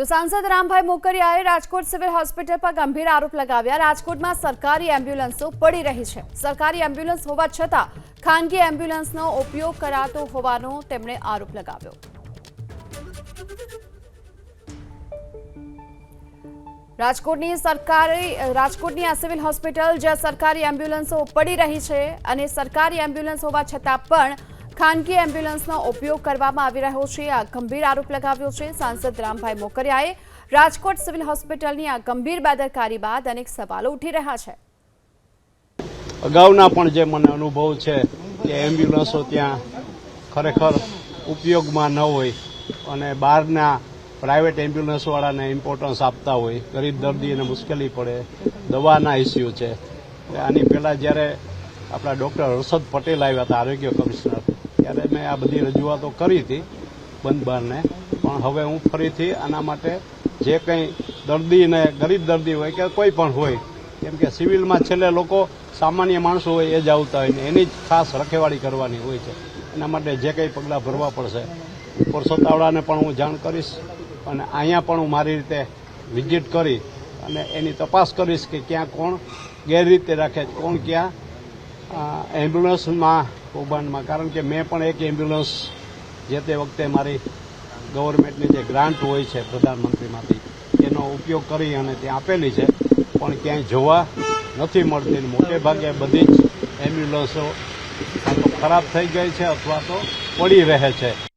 તો સાંસદ રામભાઈ મોકરિયાએ રાજકોટ સિવિલ હોસ્પિટલ પર ગંભીર આરોપ લગાવ્યા. રાજકોટમાં સરકારી એમ્બ્યુલન્સો પડી રહી છે. સરકારી એમ્બ્યુલન્સ હોવા છતાં ખાનગી એમ્બ્યુલન્સનો ઉપયોગ કરાતો હોવાનો તેમણે આરોપ લગાવ્યો. રાજકોટની સરકારી, રાજકોટની આ સિવિલ હોસ્પિટલ જ્યાં સરકારી એમ્બ્યુલન્સો પડી રહી છે અને સરકારી એમ્બ્યુલન્સ હોવા છતાં પણ ખાનગી એમ્બ્યુલન્સનો ઉપયોગ કરવામાં આવી રહ્યો છે. આ ગંભીર આરોપ લગાવ્યો છે. સાંસદ રામભાઈ મોકરિયાએ રાજકોટ સિવિલ હોસ્પિટલની આ ગંભીર બેદરકારી બાદ અનેક સવાલો ઉઠી રહ્યા છે. અગાઉના પણ જે મને અનુભવ છે કે એમ્બ્યુલન્સો ત્યાં ખરેખર ઉપયોગમાં ન હોય અને બહારના પ્રાઇવેટ એમ્બ્યુલન્સવાળાને ઇમ્પોર્ટન્સ આપતા હોય, ગરીબ દર્દીને મુશ્કેલી પડે, દવાના ઇસ્યુ છે. આની પહેલાં જ્યારે આપણા ડૉક્ટર હર્ષદ પટેલ આવ્યા હતા, આરોગ્ય કમિશનર ત્યારે મેં આ બધી રજૂઆતો કરી હતી બંધ બારને પણ હવે હું ફરીથી આના માટે જે કંઈ દર્દીને ગરીબ દર્દી હોય કે કોઈ પણ હોય કેમ કે સિવિલમાં છેલ્લે લોકો સામાન્ય માણસો હોય એ જ આવતા હોય ને એની જ ખાસ રખેવાળી કરવાની હોય છે. એના માટે જે કંઈ પગલાં ભરવા પડશે. ઉપર પણ હું જાણ કરીશ અને અહીંયા પણ હું મારી રીતે વિઝિટ કરી અને એની તપાસ કરીશ કે ક્યાં કોણ ગેરરીતે રાખે છે, કોણ ક્યાં. એમ્બ્યુલન્સમાં કૌભાંડમાં. કારણ કે મેં પણ એક એમ્બ્યુલન્સ જે તે વખતે મારી ગવર્મેન્ટની જે ગ્રાન્ટ હોય છે પ્રધાનમંત્રીમાંથી, એનો ઉપયોગ કરી અને ત્યાં આપેલી છે. પણ ક્યાંય જોવા નથી મળતી. મોટે ભાગે બધી જ એમ્બ્યુલન્સો કાં તો ખરાબ થઈ ગઈ છે અથવા તો પડી રહે છે.